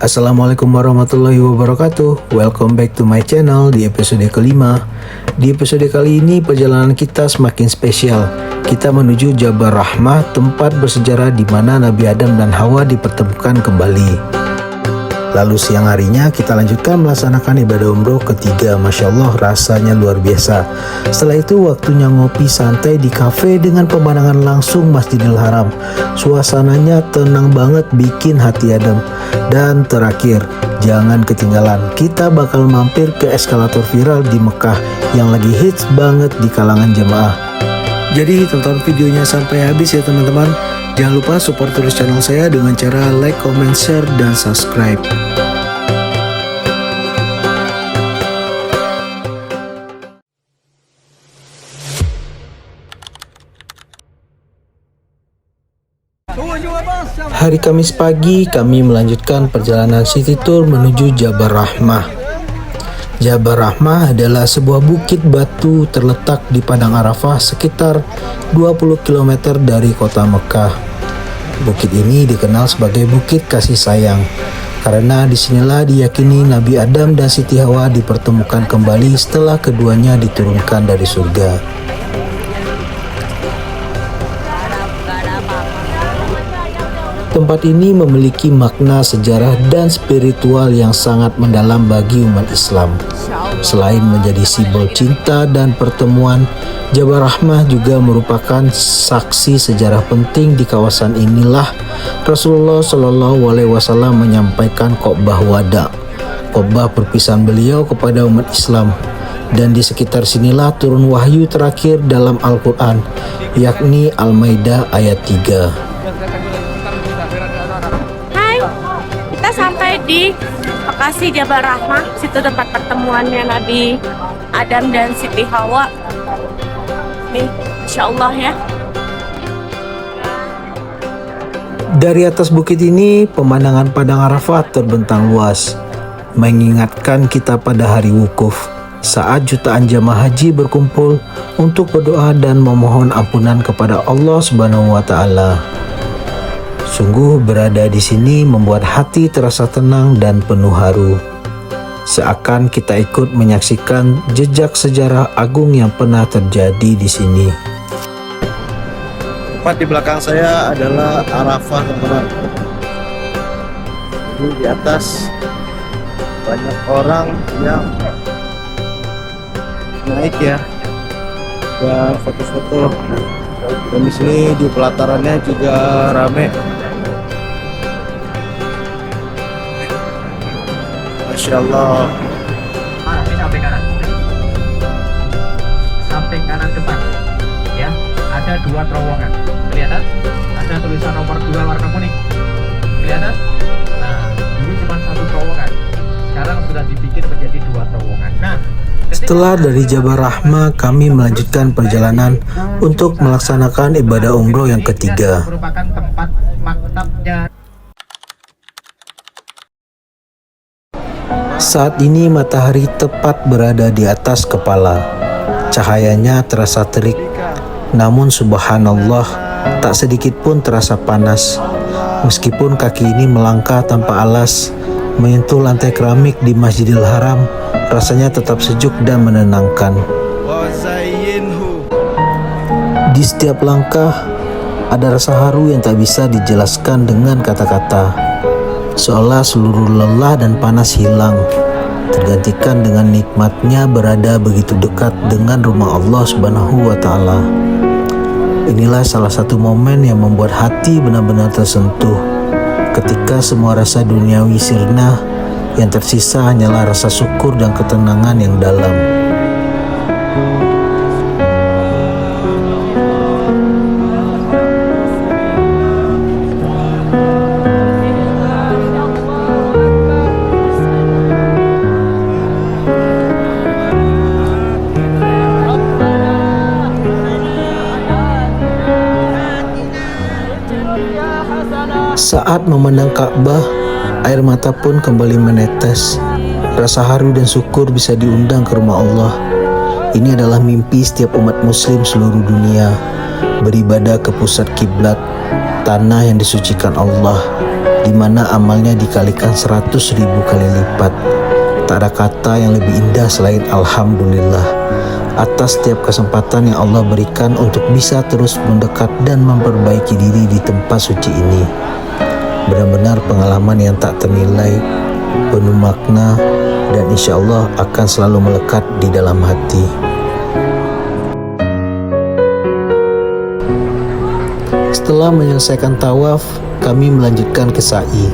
Assalamualaikum warahmatullahi wabarakatuh. Welcome back to my channel di episode kelima. Di episode kali ini perjalanan kita semakin spesial. Kita menuju Jabal Rahmah Tempat bersejarah di mana Nabi Adam dan Hawa dipertemukan kembali Lalu siang harinya kita lanjutkan melaksanakan ibadah umroh ketiga. Masya Allah rasanya luar biasa. Setelah itu waktunya ngopi santai di cafe dengan pemandangan langsung Masjidil Haram. Suasananya tenang banget bikin hati adem. Dan terakhir jangan ketinggalan kita bakal mampir ke eskalator viral di Mekah Yang lagi hits banget di kalangan jemaah Jadi tonton videonya sampai habis ya teman-teman Jangan lupa support terus channel saya dengan cara like, comment, share, dan subscribe. Hari Kamis pagi kami melanjutkan perjalanan city tour menuju Jabal Rahmah. Jabal Rahmah adalah sebuah bukit batu terletak di Padang Arafah sekitar 20 km dari kota Mekah. Bukit ini dikenal sebagai Bukit Kasih Sayang karena di sinilah diyakini Nabi Adam dan Siti Hawa dipertemukan kembali setelah keduanya diturunkan dari surga. Tempat ini memiliki makna sejarah dan spiritual yang sangat mendalam bagi umat Islam. Selain menjadi simbol cinta dan pertemuan, Jabal Rahmah juga merupakan saksi sejarah penting di kawasan inilah. Rasulullah Shallallahu Alaihi Wasallam menyampaikan khotbah wada, khotbah perpisahan beliau kepada umat Islam. Dan di sekitar sinilah turun wahyu terakhir dalam Al-Quran yakni Al-Maidah ayat 3 di Bekasi Jabal Rahmah situ tempat pertemuannya Nabi Adam dan Siti Hawa nih Insya Allah ya Dari atas bukit ini, pemandangan Padang Arafat terbentang luas, mengingatkan kita pada hari wukuf saat jutaan jamaah haji berkumpul untuk berdoa dan memohon ampunan kepada Allah Subhanahu wa taala. Sungguh berada di sini membuat hati terasa tenang dan penuh haru. Seakan kita ikut menyaksikan jejak sejarah agung yang pernah terjadi di sini. Tepat di belakang saya adalah Arafah teman-teman. Ini di atas banyak orang yang naik ya dan foto-foto dan di sini di pelatarannya juga rame Masya Allah Ini samping kanan. Samping kanan depan. Ya Ada dua terowongan. Kelihatan? Ada tulisan nomor dua warna kuning. Kelihatan? Nah Dulu cuma satu terowongan. Sekarang sudah dibikin menjadi dua terowongan. Nah setelah dari Jabal Rahmah, kami melanjutkan perjalanan untuk melaksanakan ibadah umroh yang ketiga. merupakan tempat maktabnya Saat ini matahari tepat berada di atas kepala. Cahayanya terasa terik, namun subhanallah tak sedikit pun terasa panas. Meskipun kaki ini melangkah tanpa alas, menyentuh lantai keramik di Masjidil Haram, rasanya tetap sejuk dan menenangkan. Di setiap langkah, ada rasa haru yang tak bisa dijelaskan dengan kata-kata seolah seluruh lelah dan panas hilang tergantikan dengan nikmatnya berada begitu dekat dengan rumah Allah Subhanahu wa taala. Inilah salah satu momen yang membuat hati benar-benar tersentuh ketika semua rasa duniawi sirna yang tersisa hanyalah rasa syukur dan ketenangan yang dalam. Saat memandang Ka'bah, air mata pun kembali menetes. Rasa haru dan syukur bisa diundang ke rumah Allah. Ini adalah mimpi setiap umat muslim seluruh dunia. Beribadah ke pusat kiblat, tanah yang disucikan Allah. di mana amalnya dikalikan 100 ribu kali lipat. Tak ada kata yang lebih indah selain Alhamdulillah atas setiap kesempatan yang Allah berikan untuk bisa terus mendekat dan memperbaiki diri di tempat suci ini. Benar-benar pengalaman yang tak ternilai, penuh makna, dan insya Allah akan selalu melekat di dalam hati. Setelah menyelesaikan tawaf, kami melanjutkan ke sa'i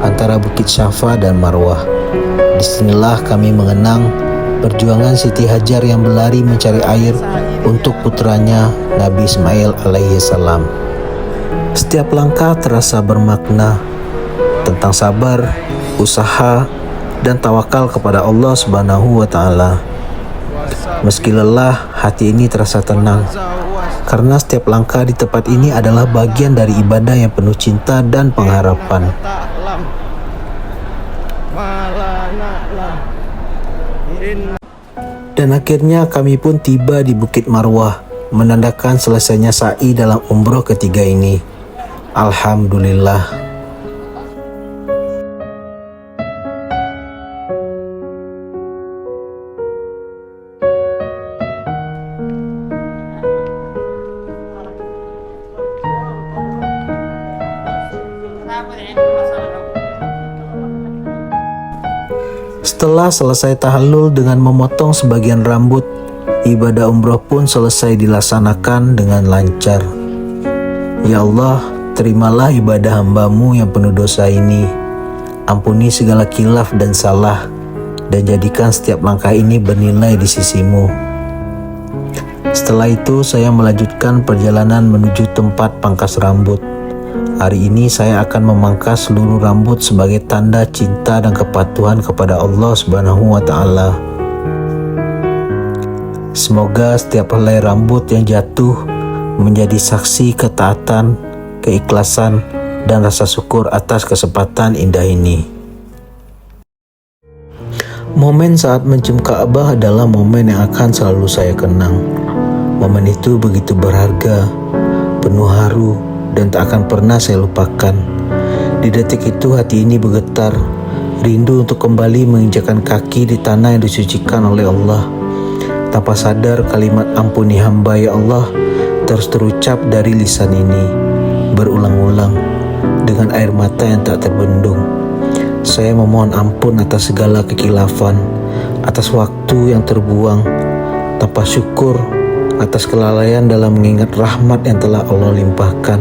antara Bukit Syafa dan Marwah. Di sinilah kami mengenang perjuangan Siti Hajar yang berlari mencari air untuk putranya Nabi Ismail alaihi salam. Setiap langkah terasa bermakna tentang sabar, usaha, dan tawakal kepada Allah Subhanahu wa taala. Meski lelah, hati ini terasa tenang karena setiap langkah di tempat ini adalah bagian dari ibadah yang penuh cinta dan pengharapan. Dan akhirnya kami pun tiba di Bukit Marwah, menandakan selesainya sa'i dalam umroh ketiga ini. Alhamdulillah. Setelah selesai tahallul dengan memotong sebagian rambut, ibadah umroh pun selesai dilaksanakan dengan lancar. Ya Allah, terimalah ibadah hambamu yang penuh dosa ini. Ampuni segala kilaf dan salah, dan jadikan setiap langkah ini bernilai di sisimu. Setelah itu, saya melanjutkan perjalanan menuju tempat pangkas rambut. Hari ini saya akan memangkas seluruh rambut sebagai tanda cinta dan kepatuhan kepada Allah Subhanahu wa taala. Semoga setiap helai rambut yang jatuh menjadi saksi ketaatan, keikhlasan, dan rasa syukur atas kesempatan indah ini. Momen saat mencium Ka'bah adalah momen yang akan selalu saya kenang. Momen itu begitu berharga, penuh haru, dan tak akan pernah saya lupakan. Di detik itu hati ini bergetar, rindu untuk kembali menginjakan kaki di tanah yang disucikan oleh Allah. Tanpa sadar kalimat ampuni hamba ya Allah terus terucap dari lisan ini berulang-ulang dengan air mata yang tak terbendung. Saya memohon ampun atas segala kekilafan, atas waktu yang terbuang, tanpa syukur atas kelalaian dalam mengingat rahmat yang telah Allah limpahkan.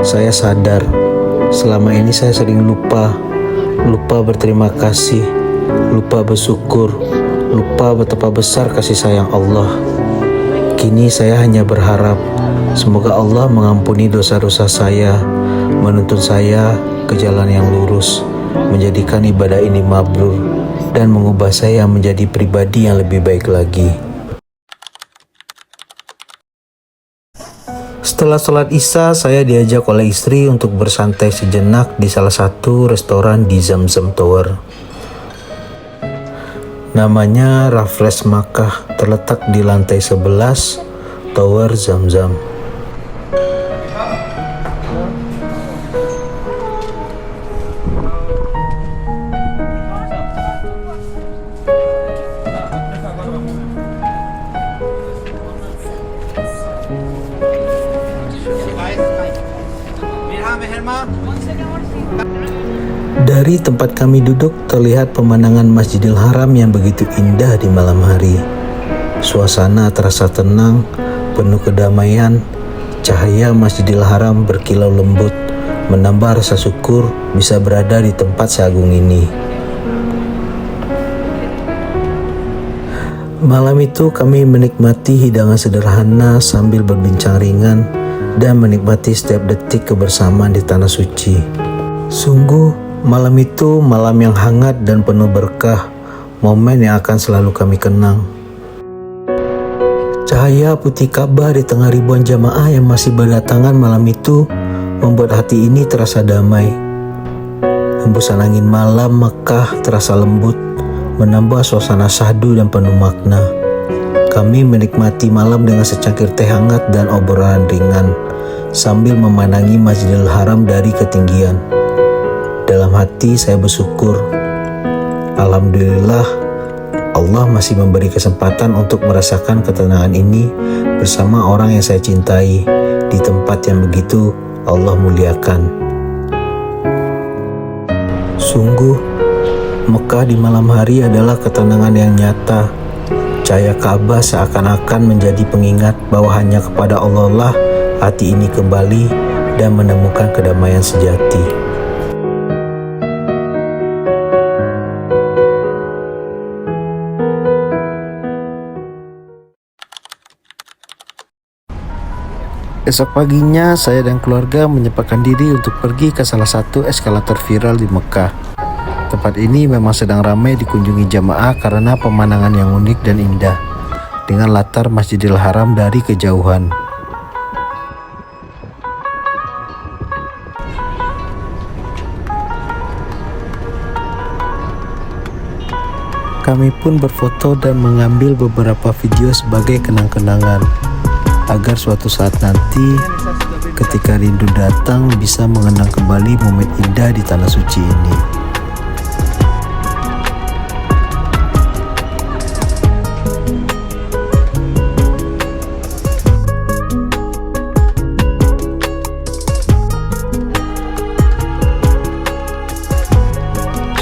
Saya sadar selama ini saya sering lupa, lupa berterima kasih, lupa bersyukur, lupa betapa besar kasih sayang Allah. Kini saya hanya berharap semoga Allah mengampuni dosa-dosa saya, menuntun saya ke jalan yang lurus, menjadikan ibadah ini mabrur, dan mengubah saya menjadi pribadi yang lebih baik lagi. Setelah sholat isya, saya diajak oleh istri untuk bersantai sejenak di salah satu restoran di Zamzam Tower. Namanya Rafles Makkah, terletak di lantai 11 Tower Zamzam. Dari tempat kami duduk terlihat pemandangan Masjidil Haram yang begitu indah di malam hari. Suasana terasa tenang, penuh kedamaian, cahaya Masjidil Haram berkilau lembut, menambah rasa syukur bisa berada di tempat seagung ini. Malam itu kami menikmati hidangan sederhana sambil berbincang ringan dan menikmati setiap detik kebersamaan di tanah suci. Sungguh Malam itu malam yang hangat dan penuh berkah, momen yang akan selalu kami kenang. Cahaya putih Ka'bah di tengah ribuan jamaah yang masih berdatangan malam itu membuat hati ini terasa damai. Hembusan angin malam Mekah terasa lembut, menambah suasana syahdu dan penuh makna. Kami menikmati malam dengan secangkir teh hangat dan obrolan ringan, sambil memandangi Masjidil Haram dari ketinggian. Dalam hati saya bersyukur. Alhamdulillah Allah masih memberi kesempatan untuk merasakan ketenangan ini bersama orang yang saya cintai di tempat yang begitu Allah muliakan. Sungguh, Mekah di malam hari adalah ketenangan yang nyata. Cahaya Ka'bah seakan-akan menjadi pengingat bahwa hanya kepada Allah lah hati ini kembali dan menemukan kedamaian sejati. Esok paginya, saya dan keluarga menyempatkan diri untuk pergi ke salah satu eskalator viral di Mekah. Tempat ini memang sedang ramai dikunjungi jamaah karena pemandangan yang unik dan indah, dengan latar Masjidil Haram dari kejauhan. Kami pun berfoto dan mengambil beberapa video sebagai kenang-kenangan agar suatu saat nanti ketika rindu datang bisa mengenang kembali momen indah di tanah suci ini.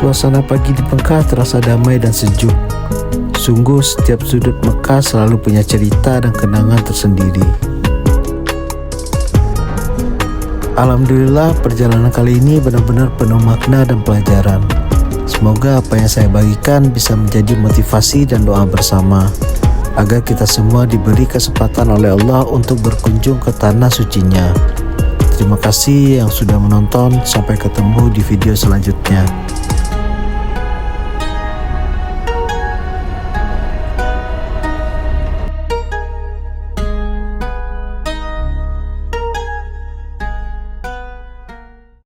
Suasana pagi di Mekah terasa damai dan sejuk. Sungguh setiap sudut Mekah selalu punya cerita dan kenangan tersendiri. Alhamdulillah perjalanan kali ini benar-benar penuh makna dan pelajaran. Semoga apa yang saya bagikan bisa menjadi motivasi dan doa bersama agar kita semua diberi kesempatan oleh Allah untuk berkunjung ke tanah sucinya. Terima kasih yang sudah menonton, sampai ketemu di video selanjutnya.